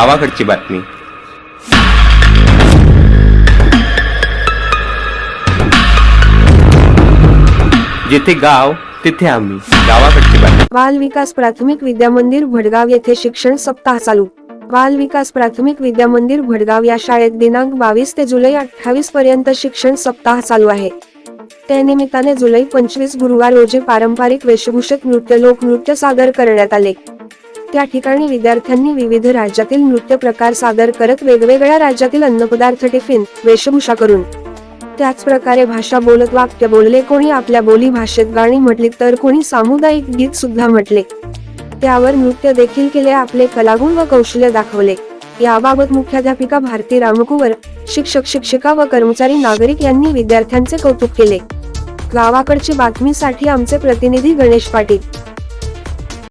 गावाकडची बातमी. जिथे गाव तिथे आम्ही. गावाकडची बातमी. बाल विकास प्राथमिक विद्या मंदिर भडगाव येथे शिक्षण सप्ताह चालू. बाल विकास प्राथमिक विद्या मंदिर भडगाव या शाळेत दिनांक बावीस ते जुलै अठ्ठावीस पर्यंत शिक्षण सप्ताह चालू आहे. त्यानिमित्ताने जुलै पंचवीस गुरुवार रोजी पारंपरिक वेशभूषेत नृत्य लोकनृत्य सादर करण्यात आले. त्या ठिकाणी विद्यार्थ्यांनी विविध राज्यातील नृत्य प्रकार सादर करत वेगवेगळ्या राज्यातील अन्नपदार्थ टिफिन वेशभूषा करून. त्याच प्रकारे भाषा बोलत वाक्य बोलले कोणी आपल्या बोली भाषेत गाणी म्हटली तर कोणी सामुदायिक गीत सुद्धा म्हटले. त्यावर नृत्य देखील केले आपले कलागुण व कौशल्य दाखवले. याबाबत मुख्याध्यापिका भारती रामकुवर शिक्षक शिक्षिका व कर्मचारी नागरिक यांनी विद्यार्थ्यांचे कौतुक केले. गावाकडची बातमीसाठी आमचे प्रतिनिधी गणेश पाटील.